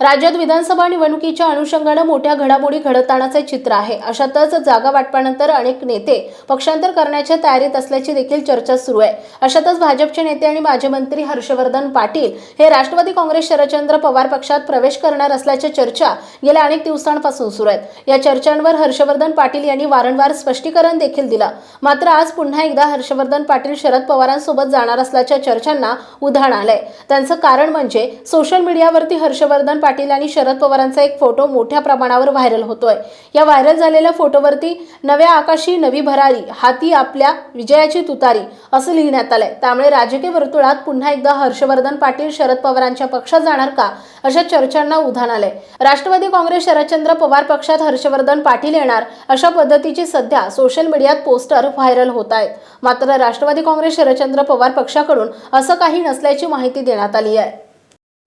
राज्यात विधानसभा निवडणुकीच्या अनुषंगानं मोठ्या घडामोडी घडतानाचे चित्र आहे. अशातच जागा वाटपानंतर अनेक नेते पक्षांतर करण्याच्या तयारीत असल्याची देखील चर्चा सुरू आहे. अशातच भाजपचे नेते आणि माजी मंत्री हर्षवर्धन पाटील हे राष्ट्रवादी काँग्रेस शरदचंद्र पवार पक्षात प्रवेश करणार असल्याच्या चर्चा गेल्या अनेक दिवसांपासून सुरू आहेत. या चर्चांवर हर्षवर्धन पाटील यांनी वारंवार स्पष्टीकरण देखील दिलं. मात्र आज पुन्हा एकदा हर्षवर्धन पाटील शरद पवारांसोबत जाणार असल्याच्या चर्चांना उधाण आलंय. त्यांचं कारण म्हणजे सोशल मीडियावरती हर्षवर्धन पाटील आणि शरद पवारांचा एक फोटो मोठ्या प्रमाणावर व्हायरल होतोय. या व्हायरल झालेल्या फोटोवरती नव्या आकाशी नवी भरारी हाती आपल्या विजयाची तुतारी असं लिहिण्यात आलंय. त्यामुळे राजकीय वर्तुळात पुन्हा एकदा हर्षवर्धन पाटील शरद पवारांच्या पक्षात जाणार का अशा चर्चांना उधाण आलंय. राष्ट्रवादी काँग्रेस शरदचंद्र पवार पक्षात हर्षवर्धन पाटील येणार अशा पद्धतीची सध्या सोशल मीडियात पोस्टर व्हायरल होत आहेत मात्र राष्ट्रवादी काँग्रेस शरदचंद्र पवार पक्षाकडून असं काही नसल्याची माहिती देण्यात आली आहे.